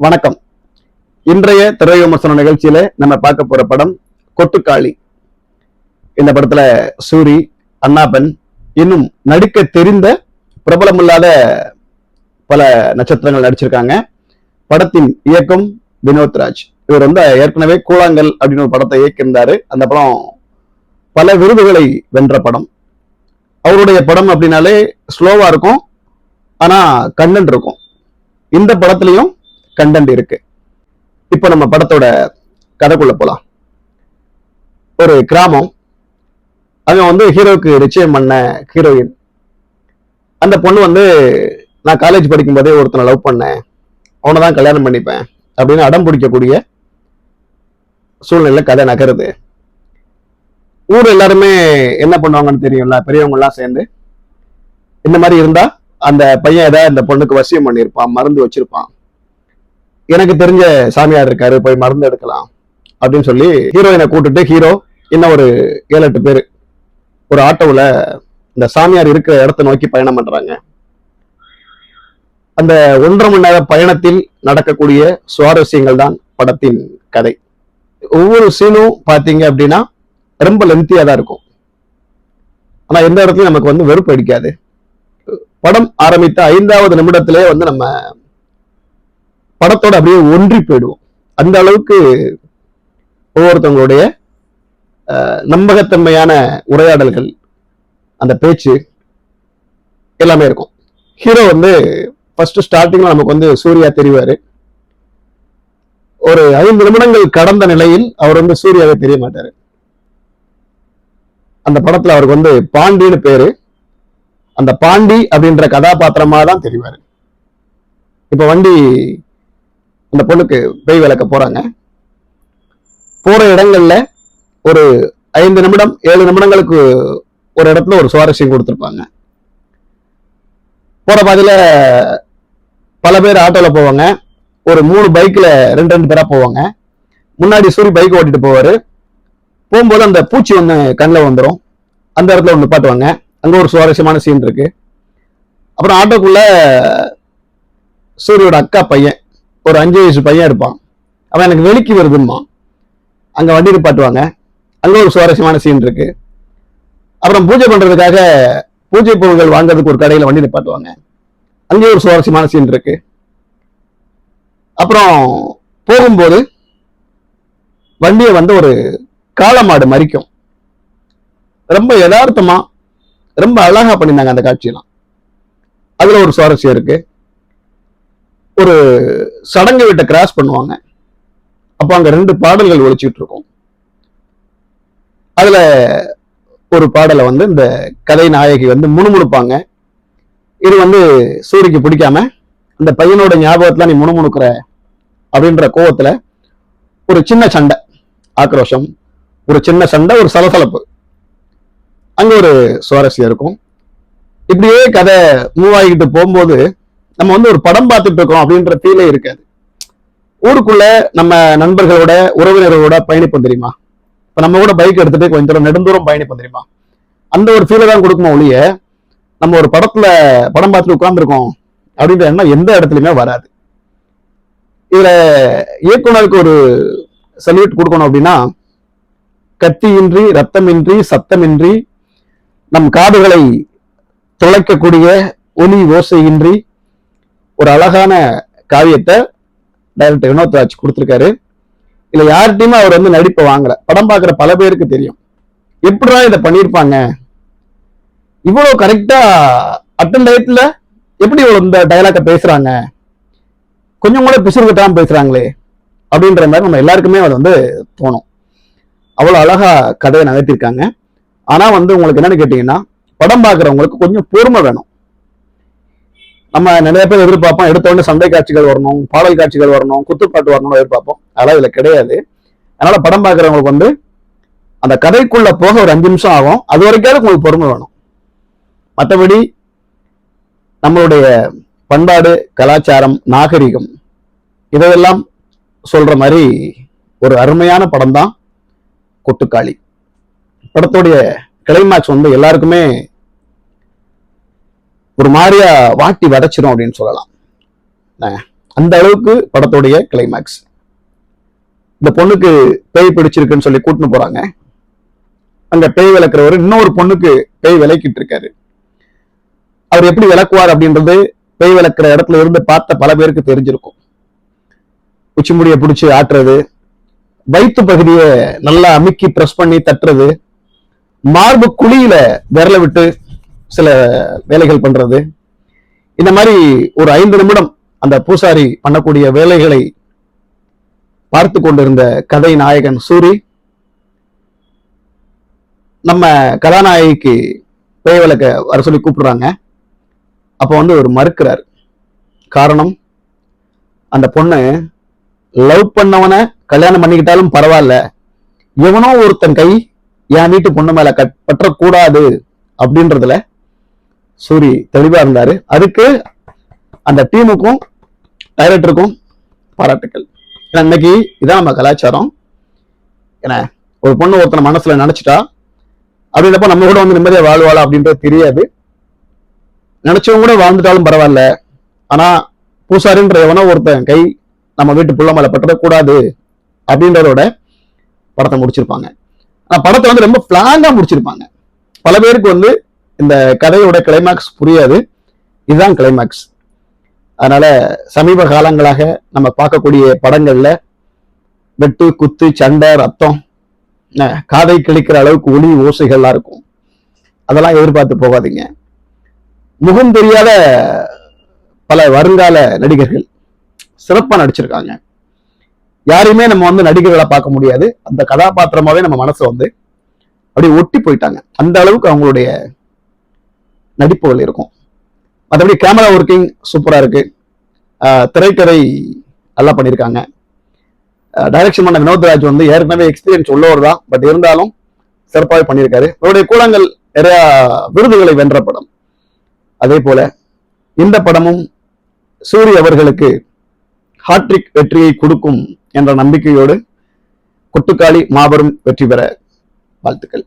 வணக்கம். இன்றைய திரை விமர்சன நிகழ்ச்சியில நம்ம பார்க்க போற படம் கொட்டுக்காளி. இந்த படத்துல சூரி அண்ணாபன் இன்னும் நடிக்க தெரிந்த பிரபலமில்லாத பல நட்சத்திரங்கள் நடிச்சிருக்காங்க. படத்தின் இயக்கம் வினோத் ராஜ். இவர் வந்து ஏற்கனவே கூழாங்கல் அப்படின்னு ஒரு படத்தை இயக்கியிருந்தாரு. அந்த படம் பல விருதுகளை வென்ற படம். அவருடைய படம் அப்படின்னாலே ஸ்லோவா இருக்கும். ஆனா கண்ணன் இருக்கும். இந்த படத்துலயும் கண்டென்ட் இருக்கு. இப்போ நம்ம படத்தோட கதைக்குள்ள போலாம். ஒரு கிராமம் அங்க வந்து ஹீரோவுக்கு நிச்சயம் பண்ண ஹீரோயின். அந்த பொண்ணு வந்து நான் காலேஜ் படிக்கும் போதே ஒருத்தனை லவ் பண்ணேன். அவனை தான் கல்யாணம் பண்ணிப்பேன் அப்படின்னு அடம் பிடிக்கக்கூடிய சூழ்நிலை கதை நகருது. ஊர் எல்லாருமே என்ன பண்ணுவாங்கன்னு தெரியும்ல? பெரியவங்க எல்லாம் சேர்ந்து. இந்த மாதிரி இருந்தா அந்த பையன் ஏதாவது இந்த பொண்ணுக்கு வசியம் பண்ணியிருப்பான் மருந்து வச்சிருப்பான். எனக்கு தெரிஞ்ச சாமியார் இருக்காரு போய் மருந்து எடுக்கலாம் அப்படின்னு சொல்லி ஹீரோயினை கூட்டுட்டு ஹீரோ இன்னும் ஒரு ஏழு எட்டு பேர். ஒரு ஆட்டோவில் இந்த சாமியார் இருக்கிற இடத்தை நோக்கி பயணம் பண்றாங்க. அந்த ஒன்றரை மணி நேர பயணத்தில் நடக்கக்கூடிய சுவாரஸ்யங்கள் தான் படத்தின் கதை. ஒவ்வொரு சீனும் பார்த்தீங்க அப்படின்னா ரொம்ப லென்த்தியாக தான் இருக்கும். ஆனா எந்த இடத்துலயும் நமக்கு வந்து வெறுப்பு அடிக்காது. படம் ஆரம்பித்த ஐந்தாவது நிமிடத்திலே வந்து நம்ம படத்தோட அப்படியே ஒன்றி போயிடுவோம். அந்த அளவுக்கு ஒவ்வொருத்தவங்களுடைய நம்பகத்தன்மையான உரையாடல்கள் அந்த பேச்சு எல்லாமே இருக்கும். ஹீரோ வந்து ஃபர்ஸ்ட் ஸ்டார்டிங்ல நமக்கு வந்து சூர்யா தெரிவாரு. ஒரு ஐந்து நிமிடங்கள் கடந்த நிலையில் அவர் வந்து சூர்யாவே தெரிய மாட்டாரு. அந்த படத்துல அவருக்கு வந்து பாண்டின்னு பேரு. அந்த பாண்டி அப்படின்ற கதாபாத்திரமா தான் தெரிவாரு. இப்ப வண்டி அந்த பொண்ணுக்கு பேய் விளக்க போறாங்க. போற இடங்கள்ல ஒரு ஐந்து நிமிடம் ஏழு நிமிடங்களுக்கு ஒரு இடத்துல ஒரு சுவாரஸ்யம் கொடுத்துருப்பாங்க. போற பாதையில பல பேர் ஆட்டோல போவாங்க. ஒரு மூணு பைக்ல ரெண்டு ரெண்டு பேரா போவாங்க. முன்னாடி சூரி பைக் ஓட்டிட்டு போவாரு. போகும்போது அந்த பூச்சி ஒன்று கண்ணில் வந்துடும் அந்த இடத்துல ஒன்று பாட்டுவாங்க அங்கே ஒரு சுவாரஸ்யமான சீன் இருக்கு. அப்புறம் ஆட்டோக்குள்ள சூரியோட அக்கா பையன் ஒரு அஞ்சு வயசு பையன் இருப்பான் அவன் எனக்கு வெளிக்கு வருதும்மா. அங்க வண்டி நிப்பாட்டுவாங்க அங்க ஒரு சுவாரஸ்யமான சீன் இருக்கு. அப்புறம் பூஜை பண்றதுக்காக பூஜை பொருட்கள் வாங்குறதுக்கு ஒரு கடையில் வண்டி நிப்பாட்டுவாங்க அங்கேயும் ஒரு சுவாரஸ்யமான சீன் இருக்கு. அப்புறம் போகும்போது வண்டியை வந்து ஒரு காளமாடு மறிக்கும். ரொம்ப யதார்த்தமா ரொம்ப அழகா பண்ணியிருந்தாங்க அந்த காட்சியெல்லாம். அதுல ஒரு சுவாரஸ்யம் இருக்கு. ஒரு சடங்கு வீட்டை கிராஸ் பண்ணுவாங்க. அப்போ அங்க ரெண்டு பாடல்கள் ஒழிச்சிட்டு இருக்கும். அதுல ஒரு பாடலை வந்து இந்த கதை நாயகி வந்து முணுமுணுப்பாங்க. இது வந்து சூரிக்கு பிடிக்காம அந்த பையனோட ஞாபகத்தில் நீ முணுமுணுக்கிற அப்படின்ற கோவத்துல ஒரு சின்ன சண்டை ஆக்ரோஷம் ஒரு சின்ன சண்டை ஒரு சலசலப்பு. அங்க ஒரு சுவாரஸ்யம் இருக்கும். இப்படியே கதை மூவ் ஆகிக்கிட்டு போகும்போது நம்ம வந்து ஒரு படம் பார்த்துட்டு இருக்கோம் அப்படின்ற ஃபீலே இருக்காது. ஊருக்குள்ள நம்ம நண்பர்களோட உறவினர்களோட பயணிப்போம் தெரியுமா? இப்ப நம்ம கூட பைக் எடுத்துட்டு கொஞ்சம் தூரம் நெடுந்தூரம் பயணிப்போம் தெரியுமா? அந்த ஒரு ஃபீலை தான் கொடுக்குமா ஒழிய நம்ம ஒரு படத்துல படம் பார்த்துட்டு உட்காந்துருக்கோம் அப்படின்ற எண்ணம் எந்த இடத்துலயுமே வராது. இதுல இயக்குனருக்கு ஒரு சல்யூட் கொடுக்கணும் அப்படின்னா கத்தியின்றி ரத்தமின்றி சத்தமின்றி நம் காதுகளை துளைக்கக்கூடிய ஒலி ஓசையின்றி ஒரு அழகான காவியத்தை டைரக்டர் வினோத் ராஜ் கொடுத்துருக்காரு. இல்ல யார்கிட்டையுமே அவர் வந்து நடிப்பை வாங்கல. படம் பார்க்குற பல பேருக்கு தெரியும். எப்படிடா இதை பண்ணியிருப்பாங்க? இவ்வளோ கரெக்டா அட்டன் டயத்துல எப்படி இவ்வளோ இந்த டைலாக்கை பேசுறாங்க? கொஞ்சம் கூட பிசுறுகட்டாம பேசுறாங்களே அப்படின்ற மாதிரி நம்ம எல்லாருக்குமே அது வந்து தோணும். அவ்வளோ அழகா கதையை நகர்த்திருக்காங்க ஆனா வந்து உங்களுக்கு என்னன்னு கேட்டீங்கன்னா படம் பார்க்குறவங்களுக்கு கொஞ்சம் பொறுமை வேணும். நம்ம நிறைய பேர் எதிர்பார்ப்போம் எடுத்த உடனே சண்டை காட்சிகள் வரணும் பாடல் காட்சிகள் வரணும் குத்துப்பாட்டு வரணும்னு எதிர்பார்ப்போம். அதெல்லாம் இதுல கிடையாது. அதனால படம் பார்க்குறவங்களுக்கு வந்து அந்த கதைக்குள்ள போக ஒரு அஞ்சு நிமிஷம் ஆகும். அது வரைக்கும் உங்களுக்கு பொறுமை வேணும். மற்றபடி நம்மளுடைய பண்பாடு கலாச்சாரம் நாகரிகம் இதையெல்லாம் சொல்ற மாதிரி ஒரு அருமையான படம் தான் கொட்டுக்காளி. படத்துடைய கிளைமேக்ஸ் வந்து எல்லாருக்குமே ஒரு மாதிரியா வாட்டி வதச்சிடும் அப்படின்னு சொல்லலாம். அந்த அளவுக்கு படத்துடைய கிளைமேக்ஸ் இந்த பொண்ணுக்கு பேய் பிடிச்சிருக்குன்னு சொல்லி கூட்டின்னு போறாங்க. அங்க பேய் விளக்குறவர் இன்னொரு பொண்ணுக்கு பேய் விளக்கிட்டு இருக்காரு. அவர் எப்படி விளக்குவார் அப்படின்றது பேய் விளக்குற இடத்துல இருந்து பார்த்த பல பேருக்கு தெரிஞ்சிருக்கும். உச்சி முடியை பிடிச்சி ஆட்டுறது வயிற்று பகுதியை நல்லா அமுக்கி பிரஸ் பண்ணி தட்டுறது மார்பு குழியில விரல விட்டு சில வேலைகள் பண்றது. இந்த மாதிரி ஒரு ஐந்து நிமிடம் அந்த பூசாரி பண்ணக்கூடிய வேலைகளை பார்த்து கொண்டிருந்த கதை நாயகன் சூரி நம்ம கதாநாயகிக்கு பேய் விளக்க வர சொல்லி கூப்பிடுறாங்க. அப்போ வந்து ஒரு மறுக்கிறார். காரணம் அந்த பொண்ணு லவ் பண்ணவனை கல்யாணம் பண்ணிக்கிட்டாலும் பரவாயில்ல. எவனோ ஒருத்தன் கை என் வீட்டு பொண்ணு மேல கட் பற்றக்கூடாது அப்படின்றதுல சூரி தெளிவா இருந்தாரு. அதுக்கு அந்த டீமுக்கும் டைரக்டருக்கும் பாராட்டுக்கள். ஏன்னா இன்னைக்கு இதான் நம்ம கலாச்சாரம். என்ன ஒரு பொண்ணு ஒருத்தனை மனசுல நினைச்சிட்டா அப்படின்றப்ப நம்ம கூட வந்து நிம்மதியா வாழ்வாளா அப்படின்றது தெரியாது. நினைச்சவங்க கூட வாழ்ந்துட்டாலும் பரவாயில்ல. ஆனா பூசாரின்ற எவனோ ஒருத்தன் கை நம்ம வீட்டு புள்ள மேல பட்டுறக்கூடாது அப்படின்றதோட படத்தை முடிச்சிருப்பாங்க. ஆனா படத்தை வந்து ரொம்ப பிளாங்கா முடிச்சிருப்பாங்க. பல பேருக்கு வந்து இந்த கதையோட கிளைமேக்ஸ் புரியாது. இதுதான் கிளைமேக்ஸ் அதனால சமீப காலங்களாக நம்ம பார்க்கக்கூடிய படங்கள்ல வெட்டு குத்து சண்டை ரத்தம் காதை கிழிக்கிற அளவுக்கு ஒளி ஓசைகள்லாம் இருக்கும். அதெல்லாம் எதிர்பார்த்து போகாதீங்க. முகம் தெரியாத பல வருங்கால நடிகர்கள் சிறப்பா நடிச்சிருக்காங்க. யாரையுமே நம்ம வந்து நடிகர்களை பார்க்க முடியாது. அந்த கதாபாத்திரமாவே நம்ம மனசு வந்து அப்படியே ஒட்டி போயிட்டாங்க. அந்த அளவுக்கு அவங்களுடைய நடிப்புகள் இருக்கும். மற்றபடி கேமரா ஒர்க்கிங் சூப்பராக இருக்கு. திரைக்கதை நல்லா பண்ணியிருக்காங்க டைரக்ஷன் பண்ண வினோத்ராஜ் வந்து ஏற்கனவே எக்ஸ்பீரியன்ஸ் உள்ளவர் தான். பட் இருந்தாலும் சிறப்பாக பண்ணியிருக்காரு அவருடைய கூடங்கள் நிறையா விருதுகளை வென்ற படம். அதே போல இந்த படமும் சூரிய அவர்களுக்கு ஹாட்ரிக் வெற்றியை கொடுக்கும் என்ற நம்பிக்கையோடு கொட்டுக்காளி மாபெரும் வெற்றி பெற வாழ்த்துக்கள்.